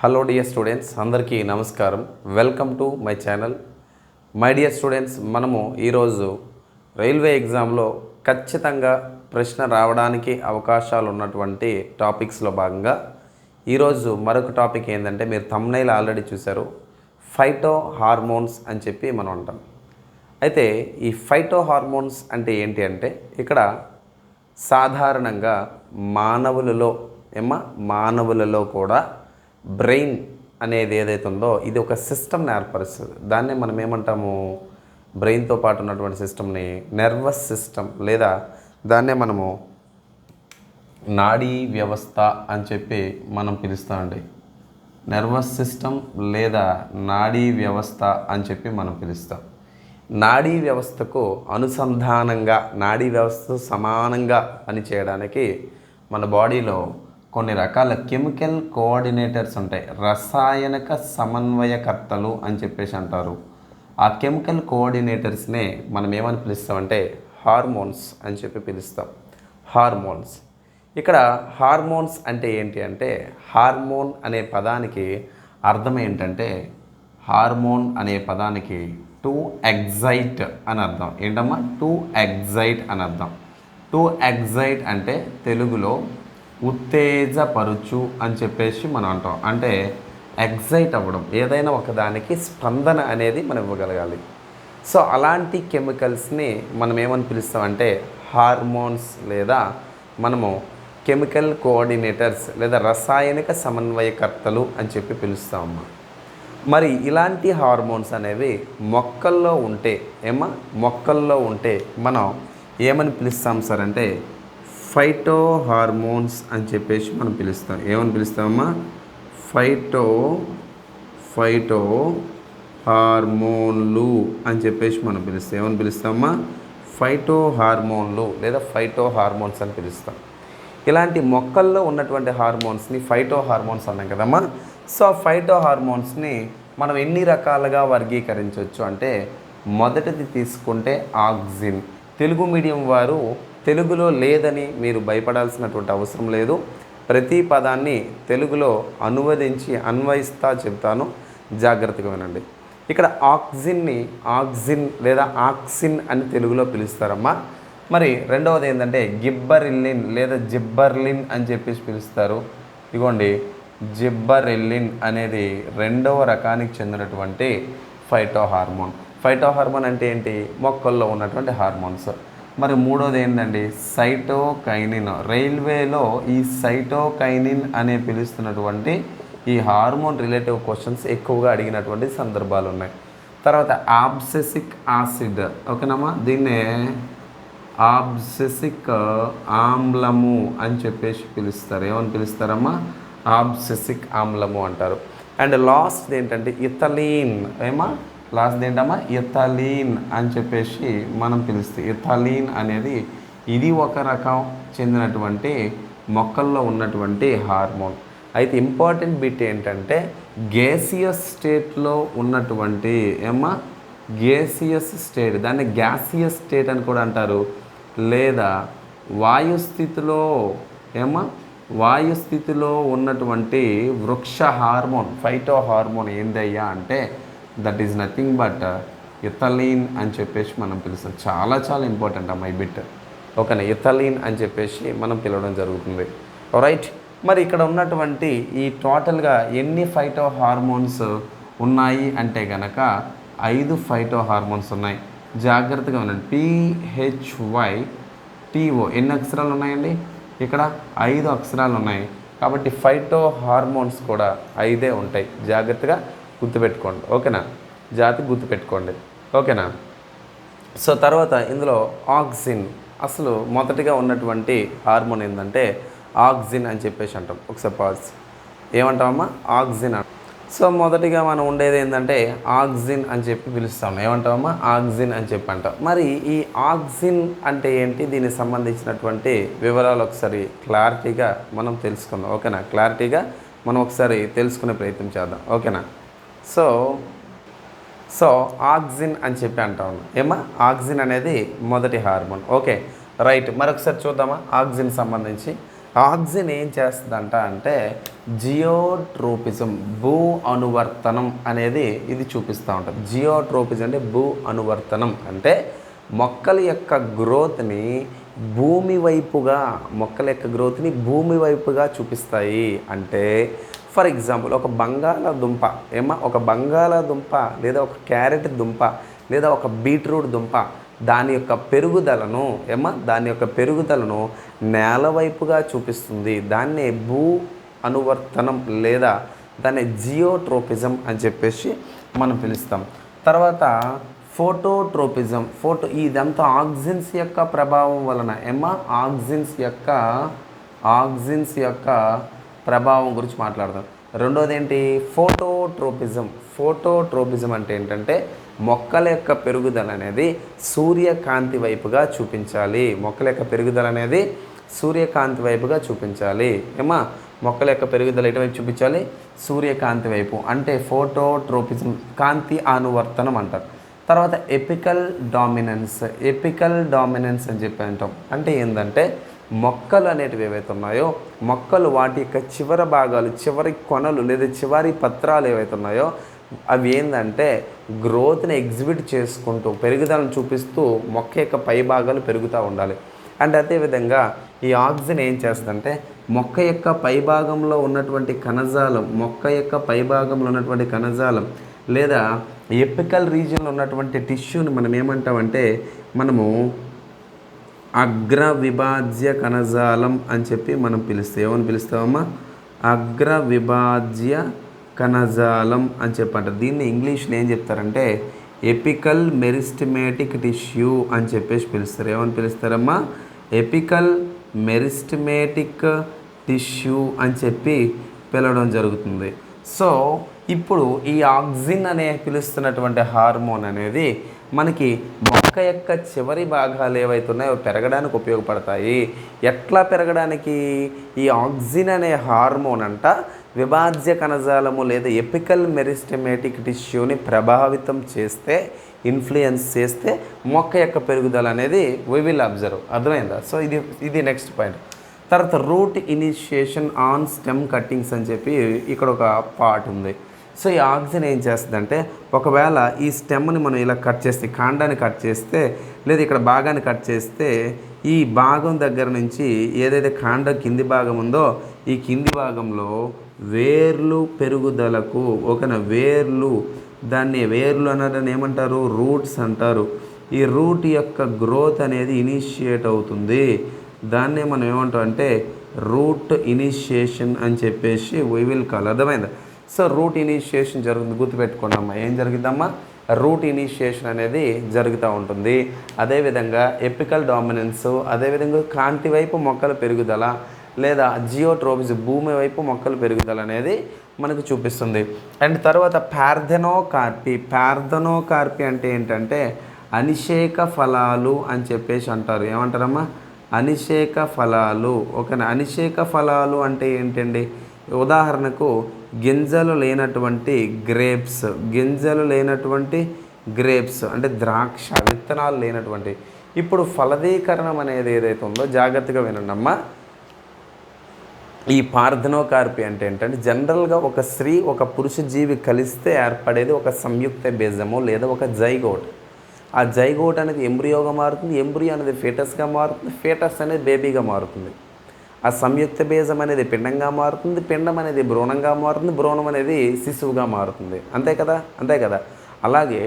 Hello dear students అందరికీ నమస్కారం. Welcome to my channel my dear students మనము ఈరోజు రైల్వే ఎగ్జామ్లో ఖచ్చితంగా ప్రశ్న రావడానికి అవకాశాలు ఉన్నటువంటి టాపిక్స్లో భాగంగా ఈరోజు మరొక టాపిక్ ఏంటంటే మీరు తమ్నైల్ ఆల్రెడీ చూశారు. ఫైటో హార్మోన్స్ అని చెప్పి మనం అంటాం. అయితే ఈ ఫైటో హార్మోన్స్ అంటే ఏంటి అంటే ఇక్కడ సాధారణంగా మానవులలో ఏమ మానవులలో కూడా బ్రెయిన్ అనేది ఏదైతే ఉందో ఇది ఒక సిస్టమ్ని ఏర్పరుస్తుంది. దాన్నే మనం ఏమంటాము? బ్రెయిన్తో పాటు ఉన్నటువంటి సిస్టమ్ని నర్వస్ సిస్టమ్ లేదా దాన్నే మనము నాడీ వ్యవస్థ అని చెప్పి మనం పిలుస్తామండి. నర్వస్ సిస్టమ్ లేదా నాడీ వ్యవస్థ అని చెప్పి మనం పిలుస్తాం. నాడీ వ్యవస్థకు అనుసంధానంగా నాడీ వ్యవస్థ సమానంగా పనిచేయడానికి మన బాడీలో కొన్ని రకాల కెమికల్ కోఆర్డినేటర్స్ ఉంటాయి. రసాయనిక సమన్వయకర్తలు అని చెప్పేసి అంటారు. ఆ కెమికల్ కోఆర్డినేటర్స్నే మనం ఏమని పిలుస్తామంటే హార్మోన్స్ అని చెప్పి పిలుస్తాం. హార్మోన్స్. ఇక్కడ హార్మోన్స్ అంటే ఏంటి అంటే హార్మోన్ అనే పదానికి అర్థం ఏంటంటే హార్మోన్ అనే పదానికి టు ఎగ్జైట్ అని అర్థం. ఏంటమ్మా? టు ఎగ్జైట్ అని అర్థం. టు ఎగ్జైట్ అంటే తెలుగులో ఉత్తేజపరుచు అని చెప్పేసి మనం అంటాం. అంటే ఎగ్జైట్ అవ్వడం ఏదైనా ఒకదానికి స్పందన అనేది మనం ఇవ్వగలగాలి. సో అలాంటి కెమికల్స్ని మనం ఏమని పిలుస్తామంటే హార్మోన్స్ లేదా మనము కెమికల్ కోఆర్డినేటర్స్ లేదా రసాయనిక సమన్వయకర్తలు అని చెప్పి పిలుస్తామమ్మా మరి ఇలాంటి హార్మోన్స్ అనేవి మొక్కల్లో ఉంటే ఏమా మొక్కల్లో ఉంటే మనం ఏమని పిలుస్తాం సార్ అంటే ఫైటో హార్మోన్స్ అని చెప్పేసి మనం పిలుస్తాం. ఏమని పిలుస్తామమ్మా? ఫైటో ఫైటో హార్మోన్లు అని చెప్పేసి మనం పిలుస్తాం. ఏమని పిలుస్తామమ్మా? ఫైటో హార్మోన్లు లేదా ఫైటో హార్మోన్స్ అని పిలుస్తాం. ఇలాంటి మొక్కల్లో ఉన్నటువంటి హార్మోన్స్ని ఫైటో హార్మోన్స్ అన్నాం కదమ్మా. సో ఆ ఫైటో హార్మోన్స్ని మనం ఎన్ని రకాలుగా వర్గీకరించవచ్చు అంటే మొదటిది తీసుకుంటే ఆక్సిన్. తెలుగు మీడియం వారు తెలుగులో లేదని మీరు భయపడాల్సినటువంటి అవసరం లేదు. ప్రతి పదాన్ని తెలుగులో అనువదించి అన్వయిస్తా చెప్తాను జాగ్రత్తగా వినండి. ఇక్కడ ఆక్సిన్ని ఆక్సిన్ లేదా ఆక్సిన్ అని తెలుగులో పిలుస్తారమ్మా. మరి రెండవది ఏంటంటే గిబ్బరిల్లిన్ లేదా జిబ్బర్లిన్ అని చెప్పేసి పిలుస్తారు. ఇగోండి జిబ్బరెల్లిన్ అనేది రెండవ రకానికి చెందినటువంటి ఫైటో హార్మోన్ ఫైటో హార్మోన్ అంటే ఏంటి? మొక్కల్లో ఉన్నటువంటి హార్మోన్స్. మరి మూడోది ఏంటండి సైటోకైనిన్. రైల్వేలో ఈ సైటోకైనిన్ అనే పిలుస్తున్నటువంటి ఈ హార్మోన్ రిలేటివ్ క్వశ్చన్స్ ఎక్కువగా అడిగినటువంటి సందర్భాలు ఉన్నాయి తర్వాత ఆబ్సెసిక్ యాసిడ్. ఓకేనమ్మా? దీన్నే ఆబ్సెసిక్ ఆమ్లము అని చెప్పేసి పిలుస్తారు. ఏమని పిలుస్తారమ్మా? ఆబ్సెసిక్ ఆమ్లము అంటారు. అండ్ లాస్ట్ ఏంటంటే ఇథలీన్. ఏమా? లాస్ట్ ఏంటమ్మా? ఇథలీన్ అని చెప్పేసి మనం పిలుస్తాం ఇథలీన్ అనేది ఇది ఒక రకం చెందినటువంటి మొక్కల్లో ఉన్నటువంటి హార్మోన్. అయితే ఇంపార్టెంట్ బిట్ ఏంటంటే గేసియస్ స్టేట్లో ఉన్నటువంటి ఏమా గేసియస్ స్టేట్. దాన్ని గ్యాసియస్ స్టేట్ అని కూడా అంటారు. లేదా వాయు స్థితిలో ఏమా వాయు స్థితిలో ఉన్నటువంటి వృక్ష హార్మోన్ ఫైటో హార్మోన్ ఏందయ్యా అంటే that is nothing but uh, ethylene అని చెప్పేసి మనం పిలుస్తాం. చాలా చాలా ఇంపార్టెంట్ ఆ మై బిట్. ఓకేనా? ఇథలీన్ అని చెప్పేసి మనం పిలవడం జరుగుతుంది. రైట్ మరి ఇక్కడ ఉన్నటువంటి ఈ టోటల్గా ఎన్ని ఫైటో హార్మోన్స్ ఉన్నాయి అంటే గనక ఐదు ఫైటో హార్మోన్స్ ఉన్నాయి. జాగ్రత్తగా ఉండండి పిహెచ్వై టీఓ ఎన్ని అక్షరాలు ఉన్నాయండి? ఇక్కడ ఐదు అక్షరాలు ఉన్నాయి. కాబట్టి ఫైటో హార్మోన్స్ కూడా ఐదే ఉంటాయి. జాగ్రత్తగా గుర్తుపెట్టుకోండి. ఓకేనా? జాతి గుర్తుపెట్టుకోండి. ఓకేనా? సో తర్వాత ఇందులో ఆక్సిన్. అసలు మొదటిగా ఉన్నటువంటి హార్మోన్ ఏంటంటే ఆక్సిన్ అని చెప్పేసి అంటాం. ఒకసారి పాజ్. ఏమంటామమ్మా ఆక్సిన్ అంట సో మొదటిగా మనం ఉండేది ఏంటంటే ఆక్సిన్ అని చెప్పి పిలుస్తాం. ఏమంటామమ్మా ఆక్సిన్ అని చెప్పి అంటాం. మరి ఈ ఆక్సిన్ అంటే ఏంటి? దీనికి సంబంధించినటువంటి వివరాలు ఒకసారి క్లారిటీగా మనం తెలుసుకుందాం. ఓకేనా? క్లారిటీగా మనం ఒకసారి తెలుసుకునే ప్రయత్నం చేద్దాం. ఓకేనా? సో సో ఆక్సిన్ అని చెప్పి అంటా. ఏమా ఆక్సిన్ అనేది మొదటి హార్మోన్. Okay right. మరొకసారి చూద్దామా? ఆక్సిన్ సంబంధించి. ఆక్సిన్ ఏం చేస్తుందంట అంటే జియోట్రోపిజం భూ అనువర్తనం అనేది ఇది చూపిస్తూ ఉంటుంది. జియోట్రోపిజం అంటే భూ అనువర్తనం. అంటే మొక్కల యొక్క గ్రోత్ని భూమి వైపుగా మొక్కల యొక్క గ్రోత్ని భూమి వైపుగా చూపిస్తాయి. అంటే ఫర్ ఎగ్జాంపుల్ ఒక బంగాళాదుంప ఏమా ఒక బంగాళాదుంప లేదా ఒక క్యారెట్ దుంప లేదా ఒక బీట్రూట్ దుంప దాని యొక్క పెరుగుదలను ఏమా దాని యొక్క పెరుగుదలను నేల వైపుగా చూపిస్తుంది. దాన్నే భూ అనువర్తనం లేదా దాన్ని జియోట్రోపిజం అని చెప్పేసి మనం పిలుస్తాం. తర్వాత ఫోటోట్రోపిజం ఫోటో ఇదంతా ఆక్సిన్స్ యొక్క ప్రభావం వలన ఏమా ఆక్సిన్స్ యొక్క ఆక్సిన్స్ యొక్క ప్రభావం గురించి మాట్లాడదాం. రెండోది ఏంటి ఫోటోట్రోపిజం. ఫోటోట్రోపిజం అంటే ఏంటంటే మొక్కల యొక్క పెరుగుదల అనేది సూర్యకాంతి వైపుగా చూపించాలి. మొక్కల యొక్క పెరుగుదల అనేది సూర్యకాంతి వైపుగా చూపించాలి. ఏమా మొక్కల యొక్క పెరుగుదల ఎటువైపు చూపించాలి? సూర్యకాంతి వైపు. అంటే ఫోటోట్రోపిజం కాంతి అనువర్తనం అంటారు. తర్వాత ఎపికల్ డామినెన్స్. ఎపికల్ డామినెన్స్ అని చెప్పి అంటాం. అంటే ఏంటంటే మొక్కలు అనేటివి ఏవైతే ఉన్నాయో మొక్కలు వాటి యొక్క చివరి భాగాలు చివరి కొనలు లేదా చివరి పత్రాలు ఏవైతే ఉన్నాయో అవి ఏంటంటే గ్రోత్ని ఎగ్జిబిట్ చేసుకుంటూ పెరుగుదలను చూపిస్తూ మొక్క యొక్క పై భాగాలు పెరుగుతూ ఉండాలి. అండ్ అదేవిధంగా ఈ ఆక్సిజన్ ఏం చేస్తుందంటే మొక్క యొక్క పైభాగంలో ఉన్నటువంటి కణజాలం మొక్క యొక్క పైభాగంలో ఉన్నటువంటి కణజాలం లేదా ఎపికల్ రీజియన్లో ఉన్నటువంటి టిష్యూని మనం ఏమంటామంటే మనము అగ్ర విభాజ్య కణజాలం అని చెప్పి మనం పిలుస్తాం ఏమని పిలుస్తామమ్మా? అగ్ర విభాజ్య కణజాలం అని చెప్పంటారు. దీన్ని ఇంగ్లీష్లో ఏం చెప్తారంటే ఎపికల్ మెరిస్టమేటిక్ టిష్యూ అని చెప్పేసి పిలుస్తారు. ఏమని పిలుస్తారమ్మా? ఎపికల్ మెరిస్టమేటిక్ టిష్యూ అని చెప్పి పిలవడం జరుగుతుంది. సో ఇప్పుడు ఈ ఆక్సిన్ అనే పిలుస్తున్నటువంటి హార్మోన్ అనేది మనకి మొక్క యొక్క చివరి భాగాలు ఏవైతే ఉన్నాయో పెరగడానికి ఉపయోగపడతాయి. ఎట్లా పెరగడానికి? ఈ ఆక్సిన్ అనే హార్మోన్ అంట విభాజ్య కణజాలము లేదా ఎపికల్ మెరిస్టమేటిక్ టిష్యూని ప్రభావితం చేస్తే ఇన్ఫ్లుయెన్స్ చేస్తే మొక్క యొక్క పెరుగుదల అనేది వి విల్ అబ్జర్వ్ అర్థమైందా? సో ఇది ఇది నెక్స్ట్ పాయింట్ తర్వాత root initiation on stem cuttings అని చెప్పి ఇక్కడ ఒక పార్ట్ ఉంది. సో ఈ ఆక్సిజన్ ఏం చేస్తుందంటే ఒకవేళ ఈ స్టెమ్ని మనం ఇలా కట్ చేస్తే కాండాన్ని కట్ చేస్తే లేదా ఇక్కడ భాగాన్ని కట్ చేస్తే ఈ భాగం దగ్గర నుంచి ఏదైతే కాండ కింది భాగం ఉందో ఈ కింది భాగంలో వేర్లు పెరుగుదలకు ఒకన వేర్లు దాన్ని వేర్లు అనడం ఏమంటారు? రూట్స్ అంటారు. ఈ రూట్ యొక్క గ్రోత్ అనేది ఇనిషియేట్ అవుతుంది. దాన్నే మనం ఏమంటాం అంటే రూట్ ఇనిషియేషన్ అని చెప్పేసి వీ విల్ కాల్ అర్థమైందా? సో రూట్ ఇనిషియేషన్ జరుగుతుంది. గుర్తుపెట్టుకోండి అమ్మా. ఏం జరుగుతుందమ్మా రూట్ ఇనిషియేషన్ అనేది జరుగుతూ ఉంటుంది. అదేవిధంగా ఎపికల్ డామినెన్స్ అదేవిధంగా కాంతి వైపు మొక్కల పెరుగుదల లేదా జియోట్రోపిస్ భూమి వైపు మొక్కల పెరుగుదల అనేది మనకు చూపిస్తుంది. అండ్ తర్వాత పార్థెనోకార్పి. పార్థనోకార్పి అంటే ఏంటంటే అనిషేక ఫలాలు అని చెప్పేసి అంటారు. ఏమంటారమ్మా? అనిషేక ఫలాలు. ఓకేనా? అనిషేక ఫలాలు అంటే ఏంటండి? ఉదాహరణకు గింజలు లేనటువంటి గ్రేప్స్ గింజలు లేనటువంటి గ్రేప్స్ అంటే ద్రాక్ష విత్తనాలు లేనటువంటి. ఇప్పుడు ఫలదీకరణం అనేది ఏదైతే ఉందో జాగ్రత్తగా వినండమ్మా ఈ పార్థనోకార్పి అంటే ఏంటంటే జనరల్గా ఒక స్త్రీ ఒక పురుష జీవి కలిస్తే ఏర్పడేది ఒక సంయుక్త బీజము లేదా ఒక జైగోట్. ఆ జైగోట్ అనేది ఎంబ్రియోగా మారుతుంది ఎంబ్రియో అనేది ఫేటస్గా మారుతుంది ఫేటస్ అనేది బేబీగా మారుతుంది. ఆ సంయుక్త బీజం అనేది పిండంగా మారుతుంది పిండం అనేది భ్రూణంగా మారుతుంది భ్రూణం అనేది శిశువుగా మారుతుంది. అంతే కదా? అంతే కదా? అలాగే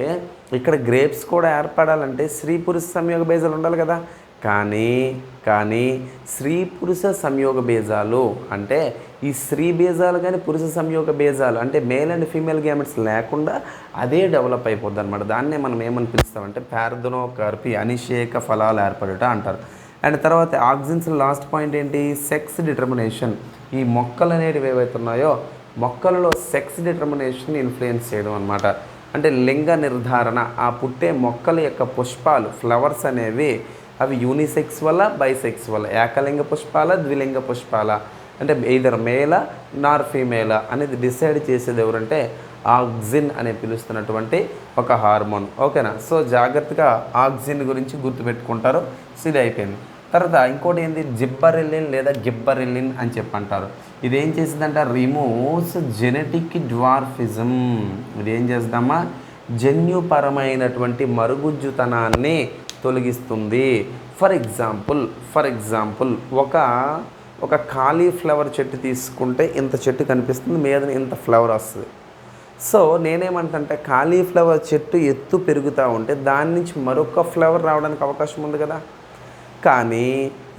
ఇక్కడ గ్రేప్స్ కూడా ఏర్పడాలంటే స్త్రీ పురుష సంయోగ బీజాలు ఉండాలి కదా? కానీ కానీ స్త్రీ పురుష సంయోగ బీజాలు అంటే ఈ స్త్రీ బీజాలు కానీ పురుష సంయోగ బీజాలు అంటే మేల్ అండ్ ఫీమేల్ గ్యామెట్స్ లేకుండా అదే డెవలప్ అయిపోద్ది అనమాట దాన్నే మనం ఏమని పిలుస్తామంటే పార్థనోకార్పి అనిషేక ఫలాలు ఏర్పడుట అంటారు. అండ్ తర్వాత ఆక్సిన్స్ లాస్ట్ పాయింట్ ఏంటి? Sex determination. ఈ మొక్కలు అనేటివి ఏవైతే ఉన్నాయో మొక్కలలో సెక్స్ డిటర్మినేషన్ ఇన్ఫ్లుయెన్స్ చేయడం అనమాట అంటే లింగ నిర్ధారణ ఆ పుట్టే మొక్కల యొక్క పుష్పాలు ఫ్లవర్స్ అనేవి అవి యూనిసెక్స్ వల్ల బైసెక్స్ వల్ల ఏకలింగ పుష్పాల ద్విలింగ పుష్పాల? అంటే ఇద్దరు మేల నార్ ఫీమేల అనేది డిసైడ్ చేసేది ఎవరంటే ఆక్సిన్ అని పిలుస్తున్నటువంటి ఒక హార్మోన్. ఓకేనా? సో జాగ్రత్తగా ఆక్సిన్ గురించి గుర్తుపెట్టుకుంటారు. సిలి అయిపోయింది. తర్వాత ఇంకోటి ఏంది? జిబ్బరిల్లిన్ లేదా గిబ్బరిల్లిన్ అని చెప్పి అంటారు ఇది ఏం చేసిందంట రిమూవ్స్ జెనెటిక్ డ్వార్ఫిజం. ఇది ఏం చేద్దామా జన్యుపరమైనటువంటి మరుగుజ్జుతనాన్ని తొలగిస్తుంది. ఫర్ ఎగ్జాంపుల్ ఫర్ ఎగ్జాంపుల్ ఒక ఒక కాలీఫ్లవర్ చెట్టు తీసుకుంటే ఇంత చెట్టు కనిపిస్తుంది మీద ఇంత ఫ్లవర్ వస్తుంది. సో నేనేమంటే కాలీఫ్లవర్ చెట్టు ఎత్తు పెరుగుతూ ఉంటే దాని నుంచి మరొక ఫ్లవర్ రావడానికి అవకాశం ఉంది కదా. కానీ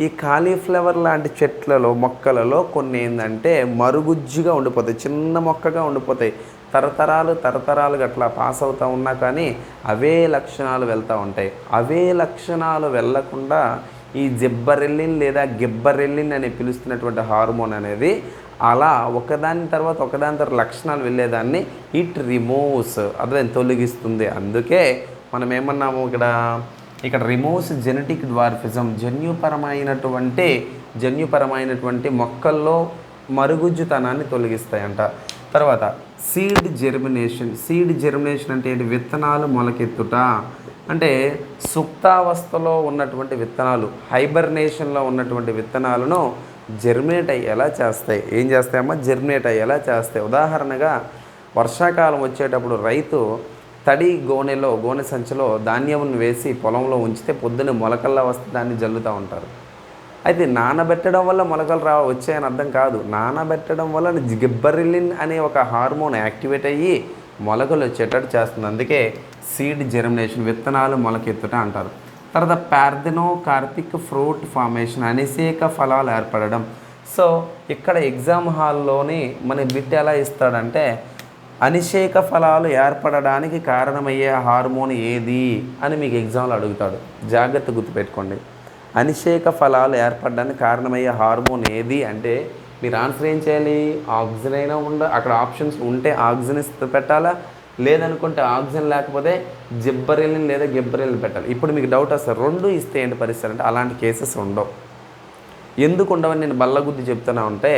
ఈ కాలీఫ్లవర్ లాంటి చెట్లలో మొక్కలలో కొన్ని ఏంటంటే మరుగుజ్జుగా ఉండిపోతాయి చిన్న మొక్కగా ఉండిపోతాయి. తరతరాలు తరతరాలుగా అట్లా పాస్ అవుతూ ఉన్నా కానీ అవే లక్షణాలు వెళ్తూ ఉంటాయి. అవే లక్షణాలు వెళ్ళకుండా ఈ జిబ్బరెల్లిన్ లేదా గిబ్బరెల్లిన్ అని పిలుస్తున్నటువంటి హార్మోన్ అనేది అలా ఒకదాని తర్వాత ఒకదాని తర్వాత లక్షణాలు వెళ్ళేదాన్ని. ఇట్ రిమూవ్స్ అదే తొలగిస్తుంది. అందుకే మనం ఏమన్నాము ఇక్కడ? ఇక్కడ రిమూవ్స్ జెనెటిక్ డ్వార్ఫిజం జన్యుపరమైనటువంటి జన్యుపరమైనటువంటి మొక్కల్లో మరుగుజ్జుతనాన్ని తొలగిస్తాయంట. తర్వాత సీడ్ జెర్మినేషన్ సీడ్ జెర్మినేషన్ అంటే ఏంటి? విత్తనాలు మొలకెత్తుట. అంటే సుప్తావస్థలో ఉన్నటువంటి విత్తనాలు హైబర్నేషన్లో ఉన్నటువంటి విత్తనాలను జెర్మినేట్ అయ్యేలా చేస్తాయి? ఏం చేస్తాయమ్మా జెర్మినేట్ అయ్యేలా చేస్తాయి? ఉదాహరణగా వర్షాకాలం వచ్చేటప్పుడు రైతు తడి గోనెలో గోనె సంచిలో ధాన్యం వేసి పొలంలో ఉంచితే పొద్దున్న మొలకల్లా వస్తే దాన్ని జల్లుతూ ఉంటారు. అయితే నానబెట్టడం వల్ల మొలకలు రా వచ్చాయని అర్థం కాదు. నానబెట్టడం వల్ల గిబ్బరిలిన్ అనే ఒక హార్మోన్ యాక్టివేట్ అయ్యి మొలకలు వచ్చేటట్టు చేస్తుంది. అందుకే సీడ్ జెర్మినేషన్ విత్తనాలు మొలకెత్తుట అంటారు. తర్వాత పార్థినో కార్తిక్ ఫ్రూట్ ఫార్మేషన్ అనేక ఫలాలు ఏర్పడడం. సో ఇక్కడ ఎగ్జామ్ హాల్లోని మన బిట్ ఎలా ఇస్తాడంటే అనిషేక ఫలాలు ఏర్పడడానికి కారణమయ్యే హార్మోన్ ఏది అని మీకు ఎగ్జామ్లో అడుగుతాడు. జాగ్రత్త గుర్తుపెట్టుకోండి. అనిషేక ఫలాలు ఏర్పడడానికి కారణమయ్యే హార్మోన్ ఏది అంటే మీరు ఆన్సర్ ఏం చేయాలి? ఆక్సిజన్ అయినా ఉండ అక్కడ ఆప్షన్స్ ఉంటే ఆక్సిజన్ పెట్టాలా? లేదనుకుంటే ఆక్సిజన్ లేకపోతే జిబ్బరిల్ని లేదా గిబ్బరిల్ని పెట్టాలి. ఇప్పుడు మీకు డౌట్ వస్తారు రెండు ఇస్తే ఏంటి పరిస్థితి అంటే అలాంటి కేసెస్ ఉండవు. ఎందుకు ఉండవని నేను బల్లగుద్ది చెప్తున్నా ఉంటే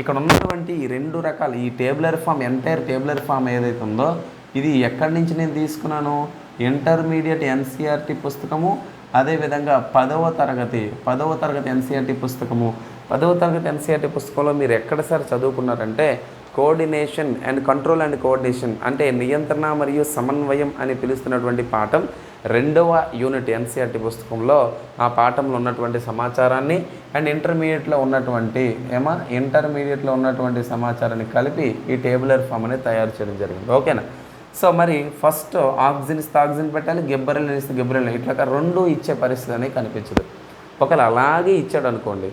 ఇక్కడ ఉన్నటువంటి ఈ రెండు రకాలు ఈ tabular form entire tabular form ఏదైతే ఉందో ఇది ఎక్కడి నుంచి నేను తీసుకున్నాను? ఇంటర్మీడియట్ ఎన్సీఆర్టీ పుస్తకము అదేవిధంగా పదవ తరగతి పదవ తరగతి ఎన్సీఆర్టీ పుస్తకము. పదవ తరగతి ఎన్సీఆర్టీ పుస్తకంలో మీరు ఎక్కడ sir చదువుకున్నారంటే coordination and control and coordination అంటే నియంత్రణ మరియు సమన్వయం అని పిలుస్తున్నటువంటి పాఠం రెండవ యూనిట్ ఎన్సీఆర్టీ పుస్తకంలో ఆ పాఠంలో ఉన్నటువంటి సమాచారాన్ని అండ్ ఇంటర్మీడియట్లో ఉన్నటువంటి ఏమా? ఇంటర్మీడియట్లో ఉన్నటువంటి సమాచారాన్ని కలిపి ఈ టేబులర్ ఫామ్ అనేది తయారు చేయడం జరిగింది. ఓకేనా? సో మరి ఫస్ట్ ఆక్సిజన్ ఇస్తే ఆక్సిజన్ పెట్టాలి గిబ్బరెల్ ఇస్తే గిబ్బరెల్ ఇట్లా రెండు ఇచ్చే పరిస్థితి అనేది కనిపించదు. ఒకవేళ అలాగే ఇచ్చాడు అనుకోండి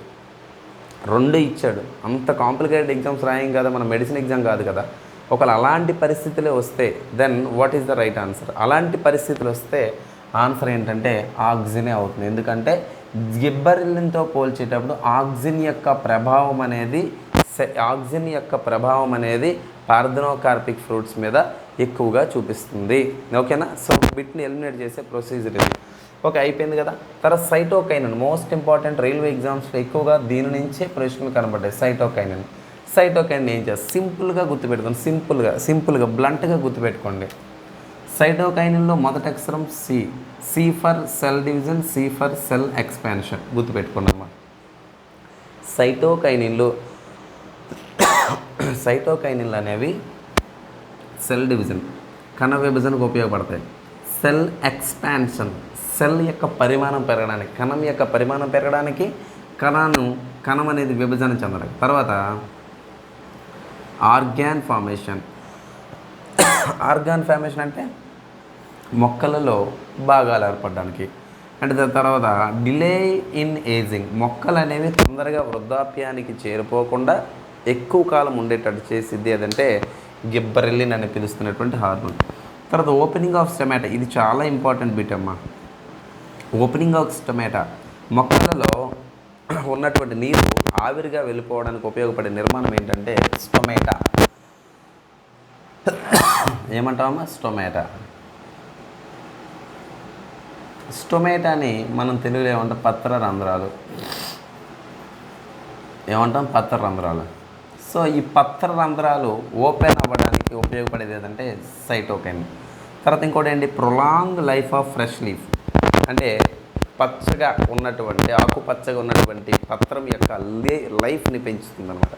రెండు ఇచ్చాడు. అంత కాంప్లికేటెడ్ ఎగ్జామ్స్ రాయం కదా మన మెడిసిన్ ఎగ్జామ్ కాదు కదా. ఒకవేళ అలాంటి పరిస్థితులే వస్తే then what is the right answer అలాంటి పరిస్థితులు వస్తే ఆన్సర్ ఏంటంటే ఆక్సిజనే అవుతుంది. ఎందుకంటే గిబ్బరిల్తో పోల్చేటప్పుడు ఆక్సిజన్ యొక్క ప్రభావం అనేది సె- ఆక్సిజన్ యొక్క ప్రభావం అనేది పార్థనోకార్పిక్ ఫ్రూట్స్ మీద ఎక్కువగా చూపిస్తుంది. ఓకేనా? సో బిట్ని ఎలిమినేట్ చేసే ప్రొసీజర్ ఇది. ఓకే అయిపోయింది కదా. తర్వాత సైటోకైనన్ మోస్ట్ ఇంపార్టెంట్ రైల్వే ఎగ్జామ్స్లో ఎక్కువగా దీని నుంచే ప్రశ్నలు కనబడ్డాయి సైటోకైనన్ సైటోకైన్ ఏం చేస్తారు సింపుల్గా గుర్తుపెట్టుకోండి సింపుల్గా సింపుల్గా బ్లంట్గా గుర్తుపెట్టుకోండి. సైటోకైనిన్లో మొదటి అక్షరం C C for cell division C for cell expansion అన్నమాట సైటోకైనిన్లు సైటోకైనిన్లు అనేవి సెల్ డివిజన్ కణ విభజనకు ఉపయోగపడతాయి. సెల్ ఎక్స్పాన్షన్ సెల్ యొక్క పరిమాణం పెరగడానికి కణం యొక్క పరిమాణం పెరగడానికి కణాను కణం అనేది విభజన చెందడం తర్వాత ఆర్గాన్ ఫార్మేషన్. ఆర్గాన్ ఫార్మేషన్ అంటే మొక్కలలో భాగాలు ఏర్పడడానికి. అంటే దాని తర్వాత డిలే ఇన్ ఏజింగ్. మొక్కలు అనేవి తొందరగా వృద్ధాప్యానికి చేరిపోకుండా ఎక్కువ కాలం ఉండేటట్టు చేసిద్ది అదంటే గిబ్బరెల్లిన్ అని పిలుస్తున్నటువంటి హార్మోన్. తర్వాత ఓపెనింగ్ ఆఫ్ స్టమాటా. ఇది చాలా ఇంపార్టెంట్ బిట్ అమ్మా. ఓపెనింగ్ ఆఫ్ స్టమాటా మొక్కలలో ఉన్నటువంటి నీరు ఆవిరిగా వెళ్ళిపోవడానికి ఉపయోగపడే నిర్మాణం ఏంటంటే స్టొమేటా. ఏమంటామా స్టొమాటా. స్టొమేటాని మనం తెలుగులో ఏమంటాం? పత్ర రంధ్రాలు. ఏమంటాం? పత్ర రంధ్రాలు. సో ఈ పత్ర రంధ్రాలు ఓపెన్ అవ్వడానికి ఉపయోగపడేది ఏదంటే సైటోకెన్. తర్వాత ఇంకోటి ఏంటి? Prolong life of fresh leaf. అంటే పచ్చగా ఉన్నటువంటి ఆకుపచ్చగా ఉన్నటువంటి పత్రం యొక్క లే లైఫ్ని పెంచుతుంది అనమాట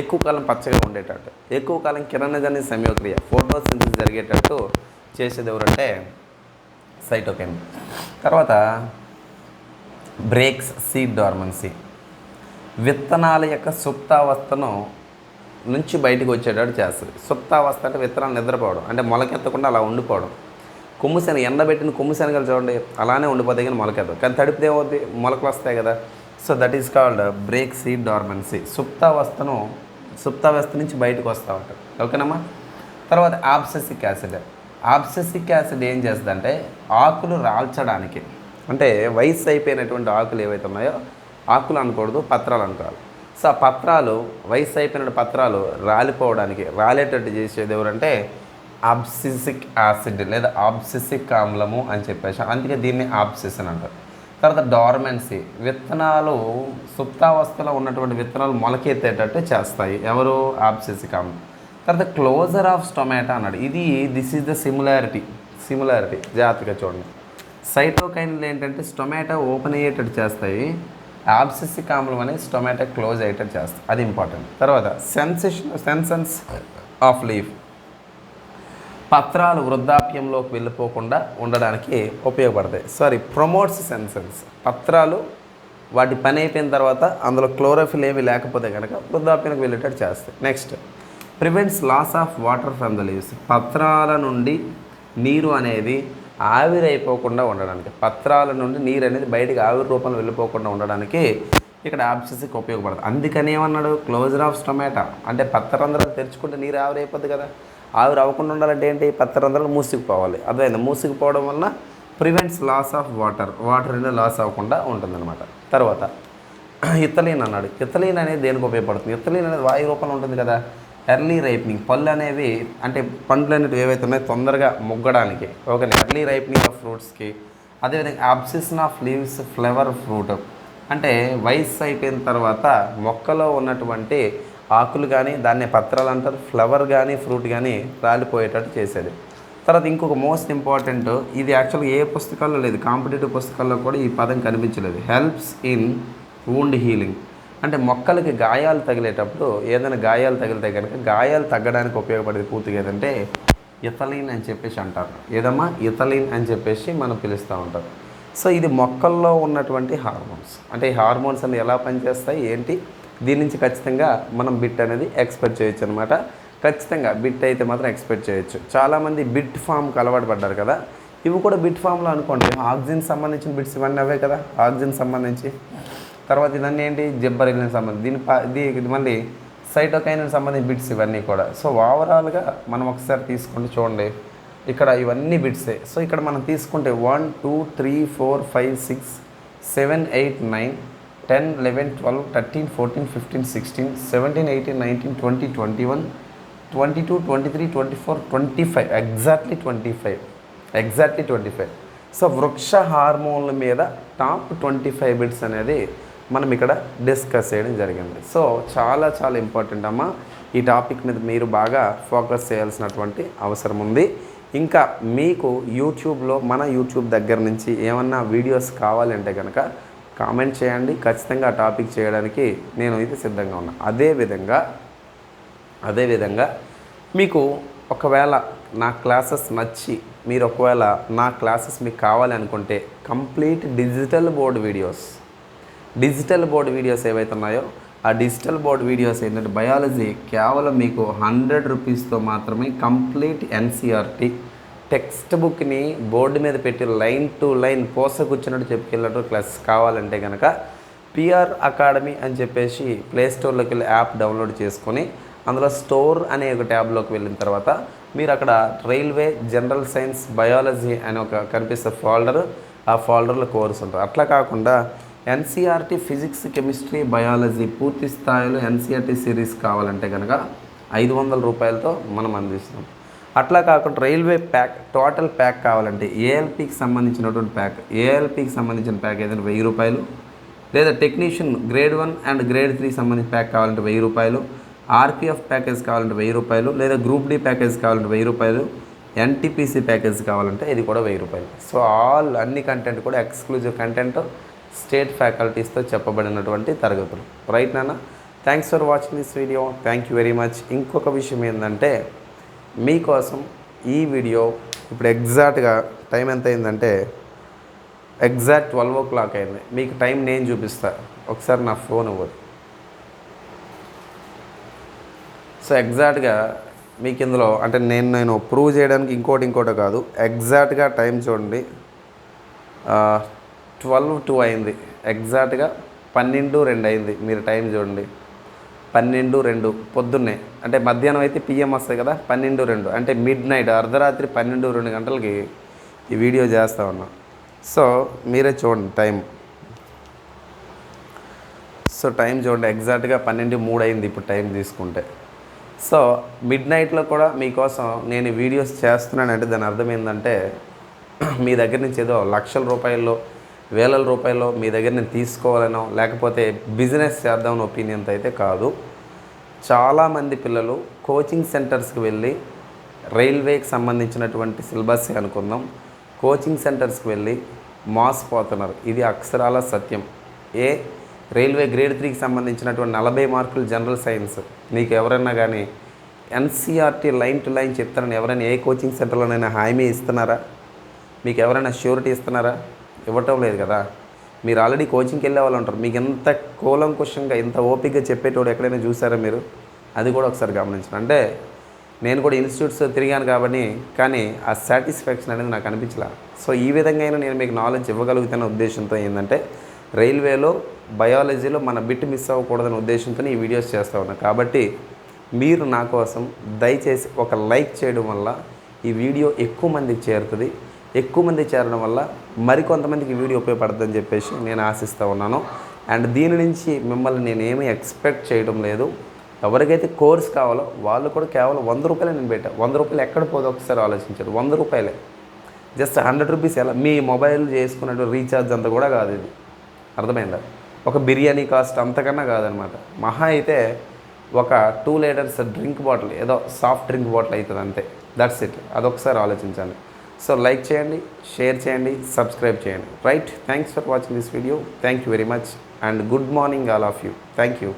ఎక్కువ కాలం పచ్చగా ఉండేటట్టు. ఎక్కువ కాలం కిరణజన్య సంయోక్రియ ఫోటోసింథసిస్ జరిగేటట్టు చేసేది ఎవరంటే సైటోకెన్. తర్వాత బ్రేక్స్ సీడ్ డార్మన్సీ. విత్తనాల యొక్క సుప్తావస్థను నుంచి బయటకు వచ్చేటట్టు చేస్తుంది. సుప్తావస్థ అంటే విత్తనాలు నిద్రపోవడం అంటే మొలకెత్తకుండా అలా ఉండిపోవడం. కొమ్ము శనగ ఎండబెట్టిన కొమ్ము శనగలు చూడండి అలానే ఉండిపోతాయి కానీ మొలకెత్తవు. కానీ తడిపితే ఏమవుద్ది? మొలకలు వస్తాయి కదా. So that is called break seed dormancy సుప్తావస్థను సుప్తావస్థ నుంచి బయటకు వస్తూ ఉంటుంది ఓకేనమ్మా? తర్వాత ఆబ్సెసిక్ యాసిడ్. ఆబ్సెసిక్ యాసిడ్ ఏం చేస్తుందంటే ఆకులు రాల్చడానికి అంటే వయసు అయిపోయినటువంటి ఆకులు ఏవైతే ఉన్నాయో ఆకులు అనకూడదు పత్రాలు అనుకోవాలి. సో ఆ పత్రాలు వయసు అయిపోయిన పత్రాలు రాలిపోవడానికి రాలేటట్టు చేసేది ఎవరంటే ఆబ్సిసిక్ యాసిడ్ లేదా ఆబ్సిసిక్ ఆమ్లము అని చెప్పేసి అందుకే దీన్ని ఆబ్సిస్ అని అంటారు. తర్వాత డార్మెన్సీ విత్తనాలు సుప్తావస్థలో ఉన్నటువంటి విత్తనాలు మొలకెత్తేటట్టు చేస్తాయి. ఎవరు? ఆబ్సిసిక్ ఆమ్లం. తర్వాత క్లోజర్ ఆఫ్ స్టొమాటో అన్నాడు. ఇది this is the similarity similarity జాగ్రత్తగా చూడండి. సైటోకైన్లు ఏంటంటే స్టొమాటో ఓపెన్ అయ్యేటట్టు చేస్తాయి. ఆబ్సిసిక్ ఆమ్లం అనేది స్టొమాటో క్లోజ్ అయ్యేటట్టు చేస్తాయి. అది ఇంపార్టెంట్ తర్వాత సెన్సేషన్ సెన్సన్స్ ఆఫ్ లీఫ్ పత్రాలు వృద్ధాప్యంలోకి వెళ్ళిపోకుండా ఉండడానికి ఉపయోగపడతాయి. సారీ ప్రమోట్స్ సెన్సెన్స్ పత్రాలు వాటి పని అయిపోయిన తర్వాత అందులో క్లోరోఫిల్ ఏమీ లేకపోతే కనుక వృద్ధాప్యానికి వెళ్ళేటట్టు చేస్తాయి. Next prevents loss of water from the leaves పత్రాల నుండి నీరు అనేది ఆవిరైపోకుండా ఉండడానికి పత్రాల నుండి నీరు అనేది బయటికి ఆవిరి రూపంలో వెళ్ళిపోకుండా ఉండడానికి ఇక్కడ ఆప్షన్స్కి ఉపయోగపడుతుంది అందుకని ఏమన్నాడు? క్లోజర్ ఆఫ్ స్టొమాటో అంటే పత్రరంధ్రాలు తెరుచుకుంటే నీరు ఆవిరైపోద్ది కదా. ఆవిరి అవ్వకుండా ఉండాలంటే ఏంటి? పత్రరంధ్రాలు మూసుకుపోవాలి. అర్థమైంది? మూసుకుపోవడం వలన prevents loss of water water అనేది లాస్ అవ్వకుండా ఉంటుందన్నమాట. తర్వాత ఇథలీన్ అన్నాడు. ఇథలీన్ అనేది దేనికి ఉపయోగపడుతుంది? ఇథలీన్ అనేది వాయు రూపంలో ఉంటుంది కదా. ఎర్లీ రైప్నింగ్ పళ్ళు అనేవి అంటే పండ్లు అనేవి ఏవైతే ఉన్నాయో తొందరగా ముగ్గడానికి. ఓకే ఎర్లీ రైప్నింగ్ ఆఫ్ ఫ్రూట్స్కి అదేవిధంగా abscission of leaves flower fruit అంటే వయసు అయిపోయిన తర్వాత మొక్కలో ఉన్నటువంటి ఆకులు కానీ దాన్ని పత్రాలు అంటారు ఫ్లవర్ కానీ ఫ్రూట్ కానీ రాలిపోయేటట్టు చేసేది. తర్వాత ఇంకొక మోస్ట్ ఇంపార్టెంట్ ఇది యాక్చువల్గా ఏ పుస్తకాల్లో లేదు కాంపిటేటివ్ పుస్తకాల్లో కూడా ఈ పదం కనిపించలేదు. హెల్ప్స్ ఇన్ వూండ్ హీలింగ్ అంటే మొక్కలకి గాయాలు తగిలేటప్పుడు ఏదైనా గాయాలు తగిలితే కనుక గాయాలు తగ్గడానికి ఉపయోగపడేది పూర్తిగా ఏదంటే ఇథలిన్ అని చెప్పేసి అంటారు. ఏదమ్మా? ఇథలిన్ అని చెప్పేసి మనం పిలుస్తూ ఉంటారు సో ఇది మొక్కల్లో ఉన్నటువంటి హార్మోన్స్. అంటే ఈ హార్మోన్స్ అని ఎలా పనిచేస్తాయి? ఏంటి? దీని నుంచి ఖచ్చితంగా మనం బిట్ అనేది ఎక్స్పెక్ట్ చేయొచ్చు అనమాట ఖచ్చితంగా బిట్ అయితే మాత్రం ఎక్స్పెక్ట్ చేయొచ్చు. చాలామంది బిట్ ఫామ్కి అలవాటు పడ్డారు కదా. ఇవి కూడా బిట్ ఫామ్లో అనుకోండి. ఆక్సిజన్ సంబంధించిన బిట్స్ ఇవన్నీ అవే కదా. ఆక్సిజన్ సంబంధించి. తర్వాత ఇదన్నీ ఏంటి? జబ్బరిలిన్ సంబంధించి. దీని పా ఇది మళ్ళీ సైటోకైన్ సంబంధించిన బిట్స్ ఇవన్నీ కూడా. సో ఓవరాల్గా మనం ఒకసారి తీసుకుంటే చూడండి. ఇక్కడ ఇవన్నీ బిట్సే సో ఇక్కడ మనం తీసుకుంటే one two three four five six seven eight nine ten eleven twelve thirteen fourteen fifteen sixteen seventeen eighteen nineteen twenty twenty one twenty two twenty three twenty four twenty five exactly twenty five exactly twenty five so వృక్ష హార్మోన్ల మీద top twenty five bits అనేది మనం ఇక్కడ discuss చేయడం జరిగింది. So చాలా చాలా ఇంపార్టెంట్ అమ్మ. ఈ టాపిక్ మీద మీరు బాగా ఫోకస్ చేయాల్సినటువంటి అవసరం ఉంది. ఇంకా మీకు యూట్యూబ్లో మన యూట్యూబ్ దగ్గర నుంచి ఏమన్నా వీడియోస్ కావాలంటే కనుక కామెంట్ చేయండి. ఖచ్చితంగా ఆ టాపిక్ చేయడానికి నేను అయితే సిద్ధంగా ఉన్నా. అదేవిధంగా అదేవిధంగా మీకు ఒకవేళ నా క్లాసెస్ నచ్చి మీరు ఒకవేళ నా క్లాసెస్ మీకు కావాలి అనుకుంటే complete digital board videos digital board videos ఏవైతే ఉన్నాయో ఆ డిజిటల్ బోర్డ్ వీడియోస్ ఏంటంటే బయాలజీ కేవలం మీకు హండ్రెడ్ రూపీస్తో మాత్రమే కంప్లీట్ ఎన్సీఆర్టీ టెక్స్ట్ బుక్ని బోర్డు మీద పెట్టి లైన్ టు లైన్ పోసకూర్చున్నట్టు చెప్పుకెళ్ళినట్టు క్లాస్ కావాలంటే కనుక పిఆర్ అకాడమీ అని చెప్పేసి ప్లే స్టోర్లోకి వెళ్ళి యాప్ డౌన్లోడ్ చేసుకొని అందులో స్టోర్ అనే ఒక ట్యాబ్లోకి వెళ్ళిన తర్వాత మీరు అక్కడ రైల్వే జనరల్ సైన్స్ బయాలజీ అనే ఒక కనిపిస్తే ఫోల్డర్ ఆ ఫోల్డర్లో కోర్స్ ఉంటుంది. అట్లా కాకుండా ఎన్సీఆర్టీ ఫిజిక్స్ కెమిస్ట్రీ బయాలజీ పూర్తి స్థాయిలో ఎన్సీఆర్టీ సిరీస్ కావాలంటే కనుక ఐదు వందల రూపాయలతో మనం అందిస్తున్నాం. అట్లా కాకుండా రైల్వే ప్యాక్ టోటల్ ప్యాక్ కావాలంటే ఏఎల్పికి సంబంధించినటువంటి ప్యాక్ ఏఎల్పికి సంబంధించిన ప్యాక్ ఏదైనా వెయ్యి రూపాయలు లేదా technician grade one and grade three సంబంధించిన ప్యాక్ కావాలంటే వెయ్యి రూపాయలు ఆర్పిఎఫ్ ప్యాకేజ్ కావాలంటే వెయ్యి రూపాయలు లేదా గ్రూప్ డి ప్యాకేజ్ కావాలంటే వెయ్యి రూపాయలు ఎన్టీపీసీ ప్యాకేజ్ కావాలంటే ఇది కూడా వెయ్యి రూపాయలు. సో ఆల్ అన్ని కంటెంట్ కూడా ఎక్స్క్లూజివ్ కంటెంట్ స్టేట్ ఫ్యాకల్టీస్తో చెప్పబడినటువంటి తరగతులు. రైట్ నాన్న thanks for watching this video. Thank you very much. ఇంకొక విషయం ఏంటంటే మీకోసం ఈ వీడియో ఇప్పుడు ఎగ్జాక్ట్గా టైం ఎంత అయిందంటే ఎగ్జాక్ట్ ట్వెల్వ్ ఓ క్లాక్ అయింది. మీకు టైం నేను చూపిస్తా. ఒకసారి నా ఫోన్ ఇవ్వదు. సో ఎగ్జాక్ట్గా మీకు ఇందులో అంటే నేను నేను ప్రూవ్ చేయడానికి ఇంకోటి ఇంకోటి కాదు. ఎగ్జాక్ట్గా టైం చూడండి. ట్వెల్వ్ టూ అయింది. ఎగ్జాక్ట్గా పన్నెండు రెండు అయింది. మీరు టైం చూడండి. పన్నెండు రెండు పొద్దున్నే. అంటే మధ్యాహ్నం అయితే పిఎం వస్తాయి కదా పన్నెండు రెండు. అంటే మిడ్ నైట్ అర్ధరాత్రి పన్నెండు రెండు గంటలకి ఈ వీడియో చేస్తా ఉన్నా. సో మీరే చూడండి టైం. సో టైం చూడండి ఎగ్జాక్ట్గా పన్నెండు మూడు అయింది ఇప్పుడు టైం తీసుకుంటే. సో మిడ్ నైట్లో కూడా మీకోసం నేను వీడియోస్ చేస్తున్నానంటే దాని అర్థం ఏంటంటే మీ దగ్గర నుంచి ఏదో లక్షల రూపాయల్లో వేల రూపాయలు మీ దగ్గర నేను తీసుకోవాలనో లేకపోతే బిజినెస్ చేద్దామని ఒపీనియన్తో అయితే కాదు. చాలామంది పిల్లలు కోచింగ్ సెంటర్స్కి వెళ్ళి రైల్వేకి సంబంధించినటువంటి సిలబస్ అనుకుందాం కోచింగ్ సెంటర్స్కి వెళ్ళి మోసపోతున్నారు ఇది అక్షరాల సత్యం. ఏ? రైల్వే గ్రేడ్ త్రీకి సంబంధించినటువంటి నలభై మార్కులు జనరల్ సైన్స్ నీకు ఎవరైనా కానీ ఎన్సీఆర్టీ లైన్ టు లైన్ చెప్తారని ఎవరైనా ఏ కోచింగ్ సెంటర్లోనైనా హామీ ఇస్తున్నారా? మీకు ఎవరైనా ష్యూరిటీ ఇస్తున్నారా? ఇవ్వటం లేదు కదా. మీరు ఆల్రెడీ కోచింగ్కి వెళ్ళే వాళ్ళు ఉంటారు. మీకు ఎంత కూలంకుషంగా ఎంత ఓపికగా చెప్పేటోడు ఎక్కడైనా చూసారా మీరు? అది కూడా ఒకసారి గమనించండి. అంటే నేను కూడా ఇన్స్టిట్యూట్స్ తిరిగాను కాబట్టి కానీ ఆ సాటిస్ఫాక్షన్ అనేది నాకు అనిపించలే. సో ఈ విధంగా అయినా నేను మీకు నాలెడ్జ్ ఇవ్వగలుగుతున్న ఉద్దేశంతో ఏంటంటే రైల్వేలో బయాలజీలో మన బిట్ మిస్ అవ్వకూడదనే ఉద్దేశంతో ఈ వీడియోస్ చేస్తూ ఉన్నాను కాబట్టి మీరు నా కోసం దయచేసి ఒక లైక్ చేయడం వల్ల ఈ వీడియో ఎక్కువ మందికి చేరుతుంది. ఎక్కువ మంది చేరడం వల్ల మరికొంతమందికి వీడియో ఉపయోగపడుతుందని చెప్పేసి నేను ఆశిస్తూ ఉన్నాను. అండ్ దీని నుంచి మిమ్మల్ని నేను ఏమీ ఎక్స్పెక్ట్ చేయడం లేదు. ఎవరికైతే కోర్స్ కావాలో వాళ్ళు కూడా కేవలం వంద రూపాయలే నేను పెట్టా. వంద రూపాయలు ఎక్కడ పోదో ఒకసారి ఆలోచించారు వంద రూపాయలే. జస్ట్ హండ్రెడ్ రూపీస్ ఎలా? మీ మొబైల్ చేసుకున్నట్టు రీఛార్జ్ అంత కూడా కాదు ఇది. అర్థమైందా? ఒక బిర్యానీ కాస్ట్ అంతకన్నా కాదనమాట. మహా అయితే ఒక టూ లీటర్స్ డ్రింక్ బాటిల్ ఏదో సాఫ్ట్ డ్రింక్ బాటిల్ అవుతుంది అంతే దట్స్ ఇట్ అదొకసారి ఆలోచించాలి. సో లైక్ చేయండి షేర్ చేయండి సబ్స్క్రైబ్ చేయండి. Right thanks for watching this video thank you very much and good morning all of you thank you